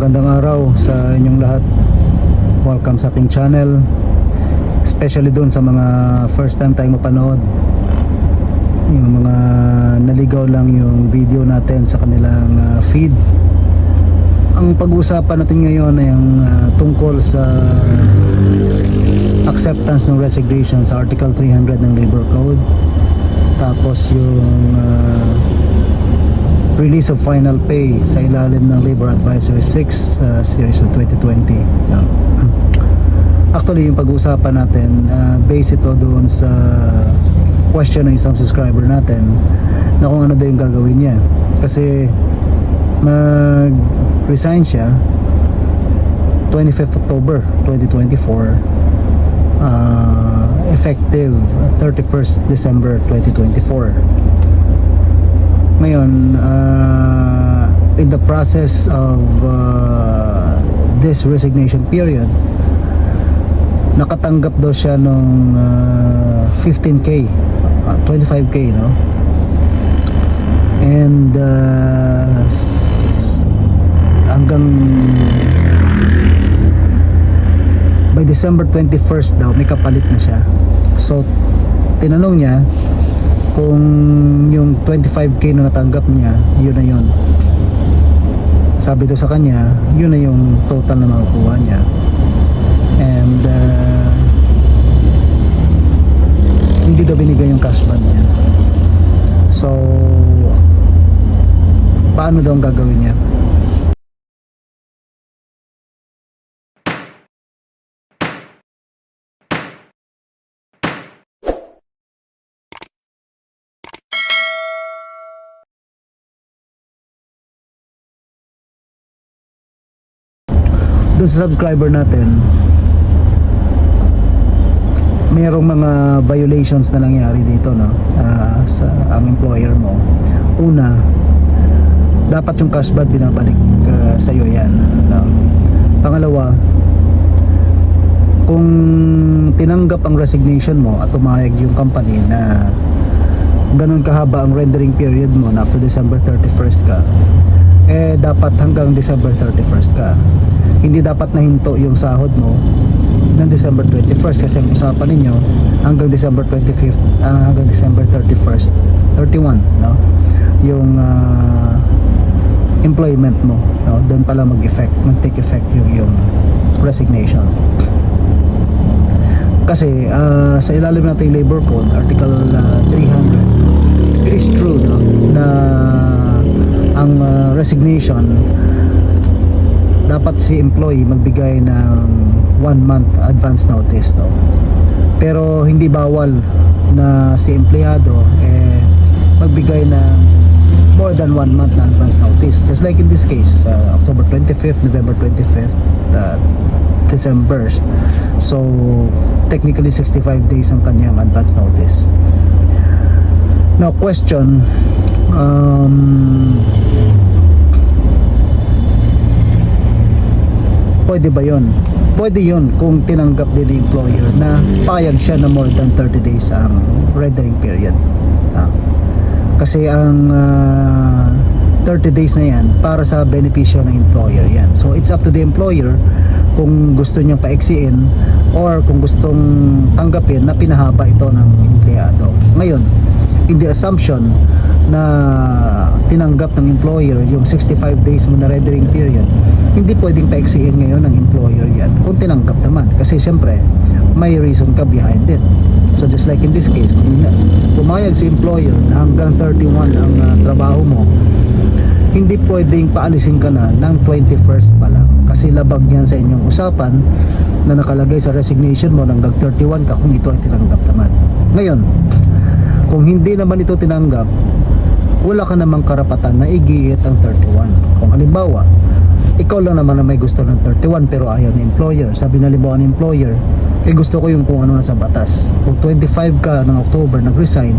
magandang araw sa inyong lahat. Welcome sa aking channel. Especially doon sa mga first time tayong mapanood. Yung mga naligaw lang yung video natin sa kanilang ah, feed. Ang pag-uusapan natin ngayon ay ang ah, tungkol sa acceptance ng resignation sa Article 300 ng Labor Code. Tapos yung ah, release of final pay sa ilalim ng Labor Advisory 6 uh, series of 2020 yeah. actually yung pag-uusapan natin uh, base ito doon sa question ng isang subscriber natin na kung ano daw yung gagawin niya. Kasi mag resign siya 25th October 2024 uh, effective 31st December 2024 ngayon uh, in the process of uh, this resignation period nakatanggap daw siya nung uh, 15k uh, 25k no? And uh, hanggang by December 21st daw may kapalit na siya. So tinanong niya kung yung 25k na natanggap niya yun na yun. Sabi daw sa kanya yun na yung total na makukuha niya. And uh, hindi daw binigay yung cash band niya. So paano daw ang gagawin niya doon sa subscriber natin merong mga violations na nangyari dito no Ah, sa ang employer mo una dapat yung cash bad binabalik uh, sa iyo yan no? pangalawa kung tinanggap ang resignation mo at umayag yung company na ganun kahaba ang rendering period mo na up to December 31st ka eh dapat hanggang December 31st ka. Hindi dapat nahinto yung sahod mo ng December 21st kasi ang usapan ninyo hanggang December 25th ah, hanggang December 31st 31 no? Yung ah, employment mo no? Doon pala mag-effect mag-take effect yung yung resignation. Kasi ah, sa ilalim yung labor code article ah, 300 it is true no? Na ang ah, resignation dapat si employee magbigay ng one month advance notice no? pero hindi bawal na si empleyado eh magbigay ng more than one month na advance notice. Just like in this case uh, October 25th November 25th uh, December. So technically 65 days ang kanyang advance notice. Now question um, pwede ba yon? Pwede yon kung tinanggap din ni employer na payag siya na more than 30 days ang rendering period. Ah. Kasi ang ah, 30 days na yan para sa benepisyo ng employer yan. So it's up to the employer kung gusto niyang paiksiin or kung gustong tanggapin na pinahaba ito ng empleyado. Ngayon, in the assumption na tinanggap ng employer yung 65 days mo na rendering period, hindi pwedeng paiksiin ngayon ng employer yan kung tinanggap naman. Kasi syempre, may reason ka behind it. So just like in this case, kung pumayag si employer na hanggang 31 ang ah, trabaho mo, hindi pwedeng paalisin ka na ng 21st pa lang kasi labag yan sa inyong usapan na nakalagay sa resignation mo hanggang 31 ka kung ito ay tinanggap naman ngayon kung hindi naman ito tinanggap wala ka namang karapatan na igiit ang 31 kung halimbawa ikaw lang naman na may gusto ng 31 pero ayaw ng employer. Sabi na halimbawa ng employer eh gusto ko yung kung ano na sa batas. Kung 25 ka ng October nag-resign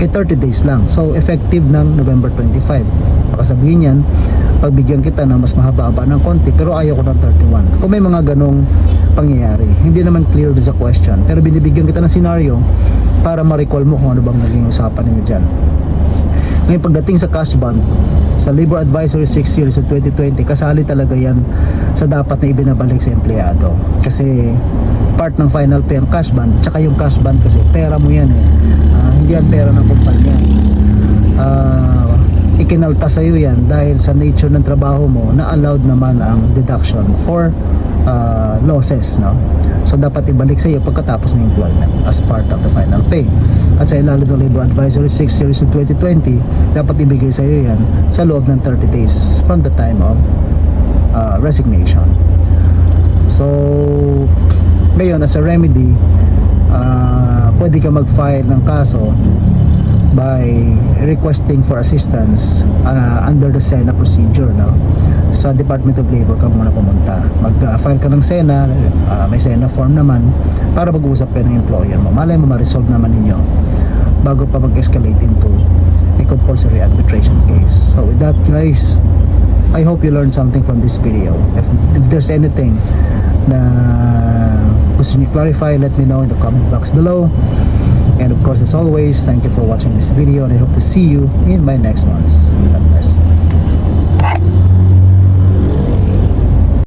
eh 30 days lang. So effective ng November 25 baka sabihin yan pagbigyan kita ng mas mahaba-haba ng konti pero ayaw ko ng 31 kung may mga ganong pangyayari hindi naman clear sa question pero binibigyan kita ng scenario para ma-recall mo kung ano bang naging usapan ninyo dyan Ngayon pagdating sa cash bond, sa Labor Advisory 6 Series of 2020, kasali talaga yan sa dapat na ibinabalik sa empleyado. Kasi part ng final pay ang cash bond, tsaka yung cash bond kasi pera mo yan eh. Ah, hindi yan pera ng kumpanya. Ah, ikinalta sa iyo yan dahil sa nature ng trabaho mo na allowed naman ang deduction for ah, losses no? So dapat ibalik sa iyo pagkatapos ng employment as part of the final pay. At sa ilalim ng Labor Advisory 6 Series of 2020 dapat ibigay sa iyo yan sa loob ng 30 days from the time of ah, resignation. So ngayon as a remedy ah, pwede ka mag-file ng kaso by requesting for assistance uh, under the SENA procedure no? Sa Department of Labor ka muna pumunta. Mag-file ka ng SENA uh, may SENA form naman para mag-usap kayo ng employer mo. Malay mo ma-resolve naman ninyo bago pa mag-escalate into a compulsory arbitration case. So with that guys I hope you learned something from this video. If, if there's anything na gusto niyo clarify let me know in the comment box below and of course as always thank you for watching this video and I hope to see you in my next ones. God bless